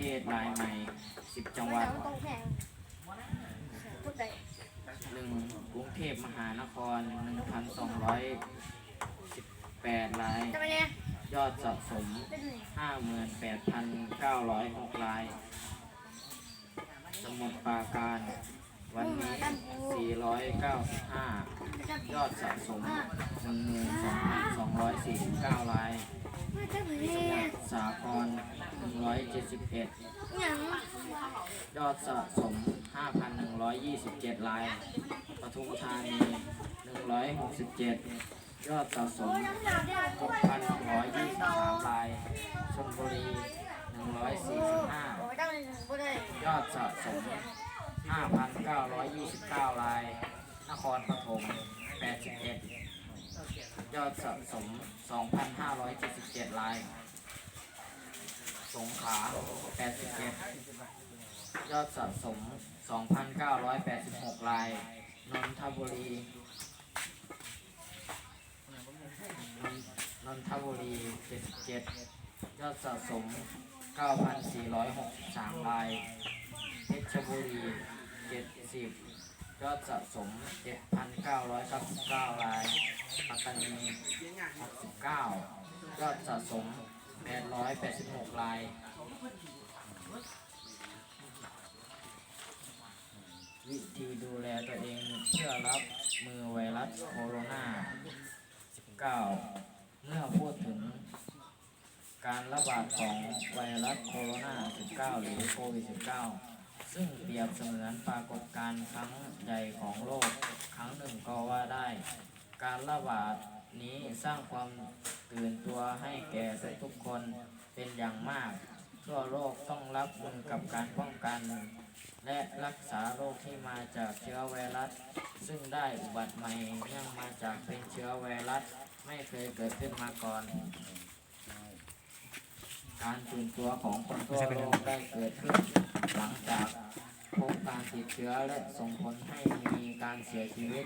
ทศรายใหม่10จังหวัดหนึ่งพูดได้ 1. กรุงเทพมหานคร1,218รายจะไปเนี่ยยอดสะสมเป็นไง58,906ราย สมุทรปราการ วันนี้495 ยอดสะสม12,249รายไม่จะไปสเนี่มุยทรสาคร171 ยอดสะสม 5,127รายปทุมธานี167ยอดสะสม6,123รายชลบุรี 145 ยอดสะสม 5,929 ราย นครปฐม81 ยอดสะสม 2,577 ราย สงขลา81ยอดสะสม 2,986 ราย นนทบุรีนนนนทบุรี 77 ยอดสะสม 9,463 ราย เพชรบุรี 70ยอดสะสม7,999รายปัตตานี69ยอดสะสม886ราย วิธีดูแลตัวเองเพื่อรับมือไวรัสโคโรนา19 เมื่อพูดถึงการระบาดของไวรัสโคโรนา 19 หรือโควิด 19 ซึ่งเปรียบเสมือนปรากฏการณ์ครั้งใหญ่ของโลกครั้งหนึ่งก็ว่าได้ การระบาดนี้สร้างความตื่นตัวให้แก่ทุกคนเป็นอย่างมาก ทั่วโลกต้องรับมือกับการป้องกัน และรักษาโรคที่มาจากเชื้อไวรัส ซึ่งได้อุบัติใหม่เนื่องมาจากเป็นเชื้อไวรัส ไม่เคยเกิดขึ้นมาก่อน การตื่นตัวของคนทั่วโลกได้เกิดขึ้นหลังจากพบการติดเชื้อและส่งผลให้มีการเสียชีวิต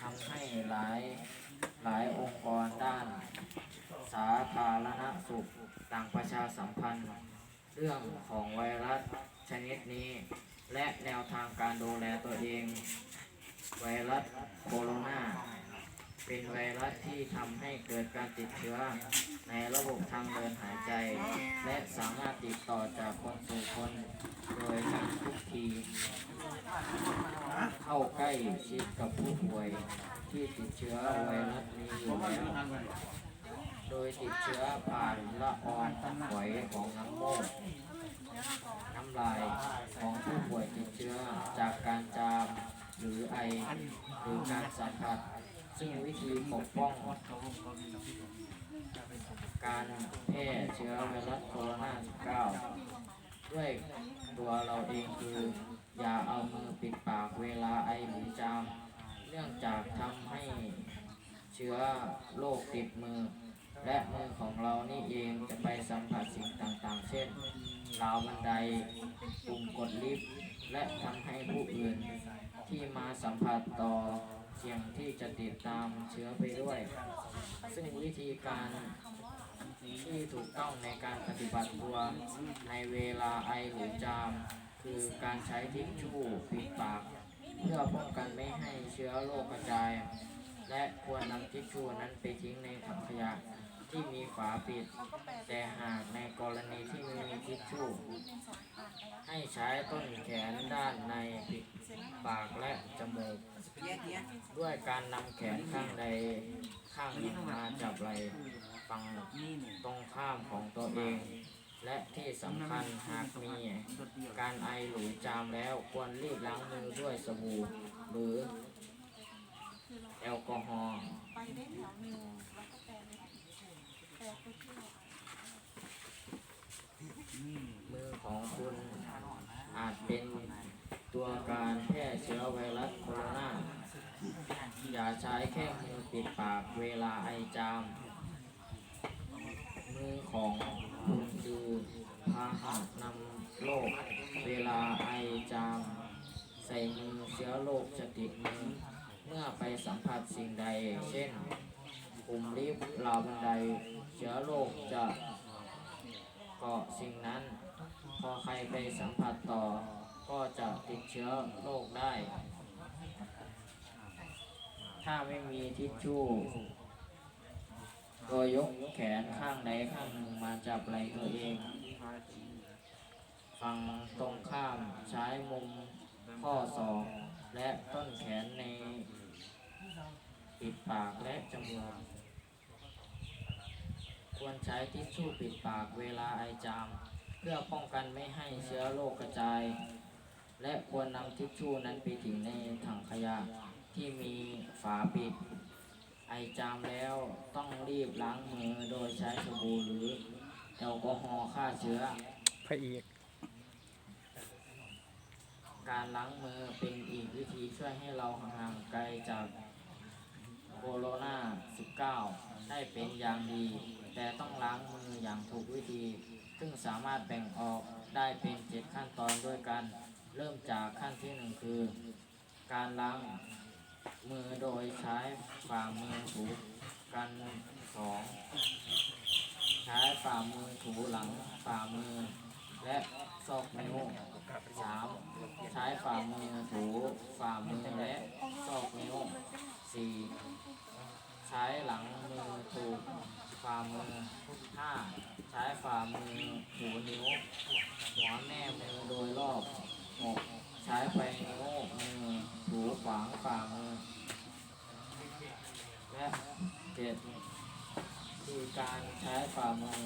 ทำให้หลายหลายองค์กรด้าน สาธารณสุขต่างประชาสัมพันธ์ เรื่องของไวรัสชนิดนี้ และแนวทางการดูแลตัวเอง ไวรัสโคโรนา เป็นไวรัสที่ทำให้เกิดการติดเชื้อ ในระบบทางเดินหายใจ และสามารถติดต่อจากคนสู่คน โดยทันทุกทีเข้าใกล้ชิดกับผู้ป่วยที่ติดเชื้อไวรัสนี้อยู่แล้วโดยติดเชื้อผ่านละอองฝอยของน้ำมูกน้ำลายของผู้ป่วยติดเชื้อจากการจามหรือไอหรือการสัมผัส ซึ่งวิธีปกป้องการแพร่เชื้อไวรัสโคโรนา 19 ด้วยตัวเราเองคือ อย่าเอามือปิดปากเวลาไอหรือจาม เนื่องจากทำให้เชื้อโรคติดมือ และมือของเรานี่เองจะไปสัมผัสสิ่งต่างๆ เช่นราวบันไดปุ่มกดลิฟต์และทำให้ผู้อื่นที่มาสัมผัสต่อ เสี่ยงที่จะติดตามเชื้อไปด้วย ซึ่งวิธีการที่ถูกต้องในการปฏิบัติตัวในเวลาไอหรือจาม คือการใช้ทิชชู่ปิดปาก เพื่อป้องกันไม่ให้เชื้อโรคกระจาย และควรนำทิชชู่นั้นไปทิ้งในถังขยะ ที่มีฝาปิด แต่หากในกรณีที่ไม่มีทิชชู่ ให้ใช้ต้นแขนด้านในปิดปากและจมูก ด้วยการนำแขนข้างใดข้างหนึ่งมาจับไหล่ฝั่งตรงข้ามของตัวเอง และที่สำคัญหากมีการไอหรือจามแล้วควรรีบล้างมือด้วยสบู่หรือแอลกอฮอล์ มือของคุณอาจเป็นตัวการแพร่เชื้อไวรัสโคโรนาอย่าใช้แค่มือปิดปากเวลาไอจาม มือของคุณคือพาหะนำโรคเวลาไอจาม ใส่มือเชื้อโรคจะติดมือ เมื่อไปสัมผัสสิ่งใด เช่นปุ่มลิฟต์ราวบันได ชื้อโรคจะเกาะสิ่งนั้น พอใครไปสัมผัสต่อ ก็จะติดเชื้อโรคได้ ถ้าไม่มีทิชชู่โดยยกแขนข้างใดข้างหนึ่งมาจับไหล่ตัวเองฝั่งตรงข้ามใช้มุมข้อศอกและต้นแขนในปิดปากและจมูก ควรใช้ทิชชู่ปิดปากเวลาไอจาม เพื่อป้องกันไม่ให้เชื้อโรคกระจาย และควรนำทิชชู่นั้นไปทิ้งในถังขยะที่มีฝาปิด ไอจามแล้วต้องรีบล้างมือโดยใช้สบู่หรือแอลกอฮอล์ฆ่าเชื้อ พระเอกการล้างมือเป็นอีกวิธีช่วยให้เราห่างไกลจากโคโรนา 19 ได้เป็นอย่างดี แต่ต้องล้างมืออย่างถูกวิธี ซึ่งสามารถแบ่งออกได้เป็นเจ็ดขั้นตอนด้วยกัน เริ่มจากขั้นที่หนึ่งคือ การล้างมือโดยใช้ฝ่ามือถูกันสองใช้ฝ่ามือถูหลังฝ่ามือ และซอกนิ้วสามใช้ฝ่ามือถูฝ่ามือและซอกนิ้วสี่ใช้หลังมือถู ฝ่ามือห้าใช้ฝ่ามือถูนิ้วหัวแม่มือโดยรอบหกใช้ไปนิ้วมือถูขวางฝ่ามือ และเจ็ดคือการใช้ฝ่ามือ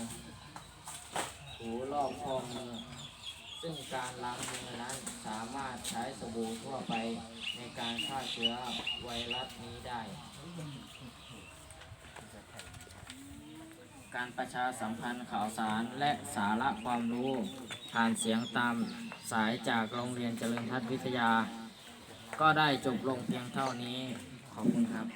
ถูรอบข้อมือ ซึ่งการล้างมือนั้นสามารถใช้สบู่ทั่วไปในการฆ่าเชื้อไวรัสนี้ได้ การประชาสัมพันธ์ข่าวสารและสาระความรู้ ผ่านเสียงตามสายจากโรงเรียนเจริญทัศน์วิทยา ก็ได้จบลงเพียงเท่านี้ ขอบคุณครับ